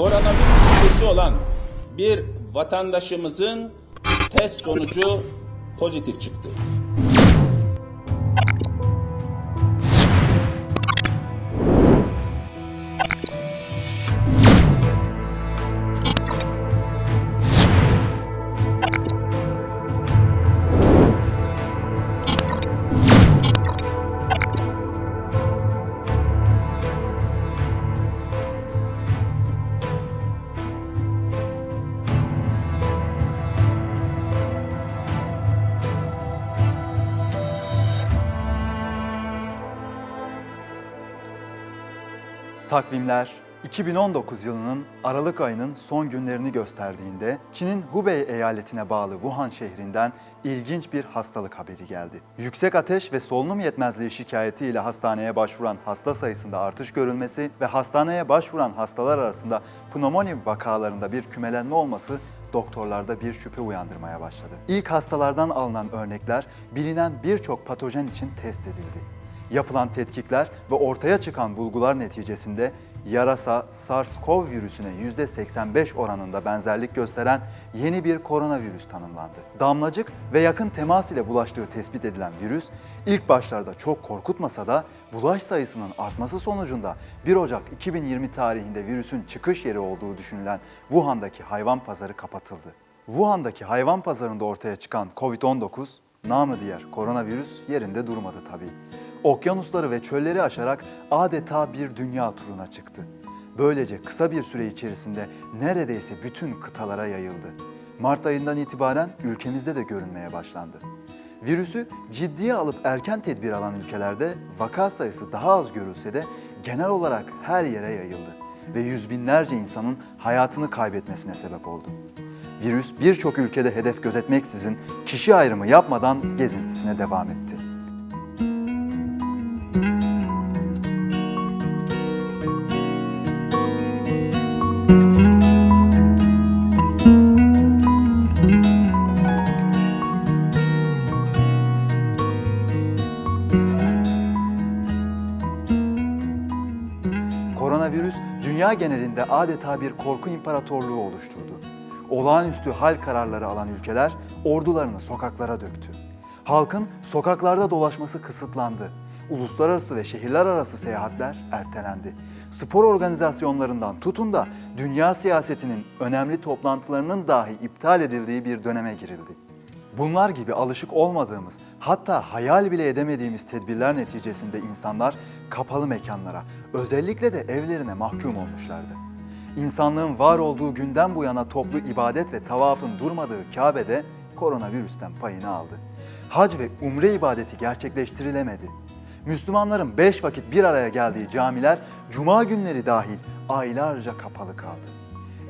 koronavirüs şüphesi olan bir vatandaşımızın test sonucu pozitif çıktı. Takvimler 2019 yılının Aralık ayının son günlerini gösterdiğinde Çin'in Hubei eyaletine bağlı Wuhan şehrinden ilginç bir hastalık haberi geldi. Yüksek ateş ve solunum yetmezliği şikayetiyle hastaneye başvuran hasta sayısında artış görülmesi ve hastaneye başvuran hastalar arasında pnömoni vakalarında bir kümelenme olması doktorlarda bir şüphe uyandırmaya başladı. İlk hastalardan alınan örnekler bilinen birçok patojen için test edildi. Yapılan tetkikler ve ortaya çıkan bulgular neticesinde yarasa SARS-CoV virüsüne %85 oranında benzerlik gösteren yeni bir koronavirüs tanımlandı. Damlacık ve yakın temas ile bulaştığı tespit edilen virüs ilk başlarda çok korkutmasa da bulaş sayısının artması sonucunda 1 Ocak 2020 tarihinde virüsün çıkış yeri olduğu düşünülen Wuhan'daki hayvan pazarı kapatıldı. Wuhan'daki hayvan pazarında ortaya çıkan COVID-19, namı diğer koronavirüs yerinde durmadı tabii okyanusları ve çölleri aşarak adeta bir dünya turuna çıktı. Böylece kısa bir süre içerisinde neredeyse bütün kıtalara yayıldı. Mart ayından itibaren ülkemizde de görünmeye başlandı. Virüsü ciddiye alıp erken tedbir alan ülkelerde vaka sayısı daha az görülse de genel olarak her yere yayıldı ve yüz binlerce insanın hayatını kaybetmesine sebep oldu. Virüs birçok ülkede hedef gözetmeksizin kişi ayrımı yapmadan gezintisine devam etti. Dünya genelinde adeta bir korku imparatorluğu oluşturdu. Olağanüstü hal kararları alan ülkeler ordularını sokaklara döktü. Halkın sokaklarda dolaşması kısıtlandı. Uluslararası ve şehirler arası seyahatler ertelendi. Spor organizasyonlarından tutun da dünya siyasetinin önemli toplantılarının dahi iptal edildiği bir döneme girildi. Bunlar gibi alışık olmadığımız, hatta hayal bile edemediğimiz tedbirler neticesinde insanlar kapalı mekanlara, özellikle de evlerine mahkum olmuşlardı. İnsanlığın var olduğu günden bu yana toplu ibadet ve tavafın durmadığı Kabe'de koronavirüsten payını aldı. Hac ve umre ibadeti gerçekleştirilemedi. Müslümanların beş vakit bir araya geldiği camiler cuma günleri dahil aylarca kapalı kaldı.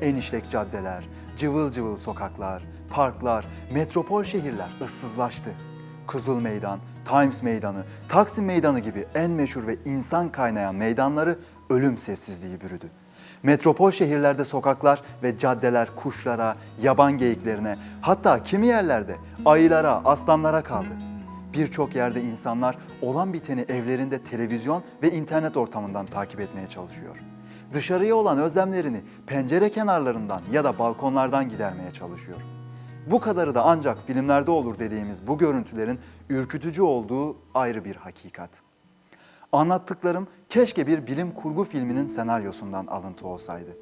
En işlek caddeler, cıvıl cıvıl sokaklar, parklar, metropol şehirler ıssızlaştı. Kızıl Meydan, Times Meydanı, Taksim Meydanı gibi en meşhur ve insan kaynayan meydanları ölüm sessizliği bürüdü. Metropol şehirlerde sokaklar ve caddeler kuşlara, yaban geyiklerine, hatta kimi yerlerde ayılara, aslanlara kaldı. Birçok yerde insanlar olan biteni evlerinde televizyon ve internet ortamından takip etmeye çalışıyor. Dışarıya olan özlemlerini pencere kenarlarından ya da balkonlardan gidermeye çalışıyor. Bu kadarı da ancak filmlerde olur dediğimiz bu görüntülerin ürkütücü olduğu ayrı bir hakikat. Anlattıklarım keşke bir bilim kurgu filminin senaryosundan alıntı olsaydı.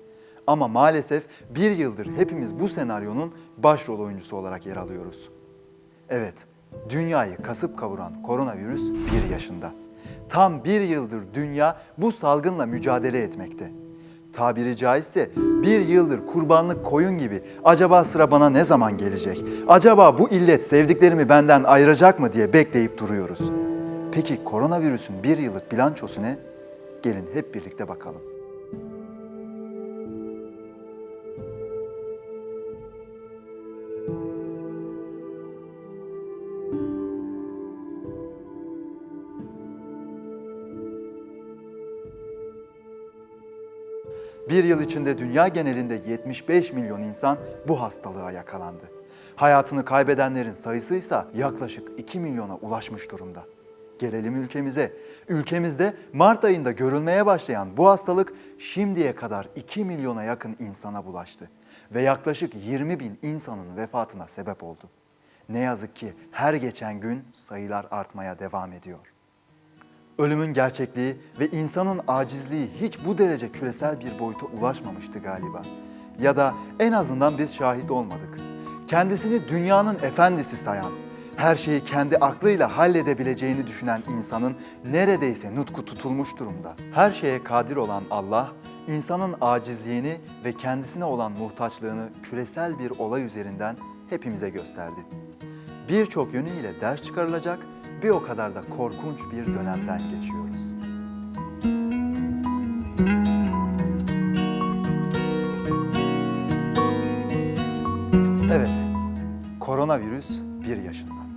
Ama maalesef bir yıldır hepimiz bu senaryonun başrol oyuncusu olarak yer alıyoruz. Evet, dünyayı kasıp kavuran koronavirüs bir yaşında. Tam bir yıldır dünya bu salgınla mücadele etmekte. Tabiri caizse bir yıldır kurbanlık koyun gibi acaba sıra bana ne zaman gelecek? Acaba bu illet sevdiklerimi benden ayıracak mı diye bekleyip duruyoruz. Peki koronavirüsün bir yıllık bilançosu ne? Gelin hep birlikte bakalım. Bir yıl içinde dünya genelinde 75 milyon insan bu hastalığa yakalandı. Hayatını kaybedenlerin sayısı ise yaklaşık 2 milyona ulaşmış durumda. Gelelim ülkemize. Ülkemizde Mart ayında görülmeye başlayan bu hastalık şimdiye kadar 2 milyona yakın insana bulaştı ve yaklaşık 20 bin insanın vefatına sebep oldu. Ne yazık ki her geçen gün sayılar artmaya devam ediyor. Ölümün gerçekliği ve insanın acizliği hiç bu derece küresel bir boyuta ulaşmamıştı galiba. Ya da en azından biz şahit olmadık. Kendisini dünyanın efendisi sayan, her şeyi kendi aklıyla halledebileceğini düşünen insanın neredeyse nutku tutulmuş durumda. Her şeye kadir olan Allah, insanın acizliğini ve kendisine olan muhtaçlığını küresel bir olay üzerinden hepimize gösterdi birçok yönüyle ders çıkarılacak bir o kadar da korkunç bir dönemden geçiyoruz. Evet, koronavirüs bir yaşında.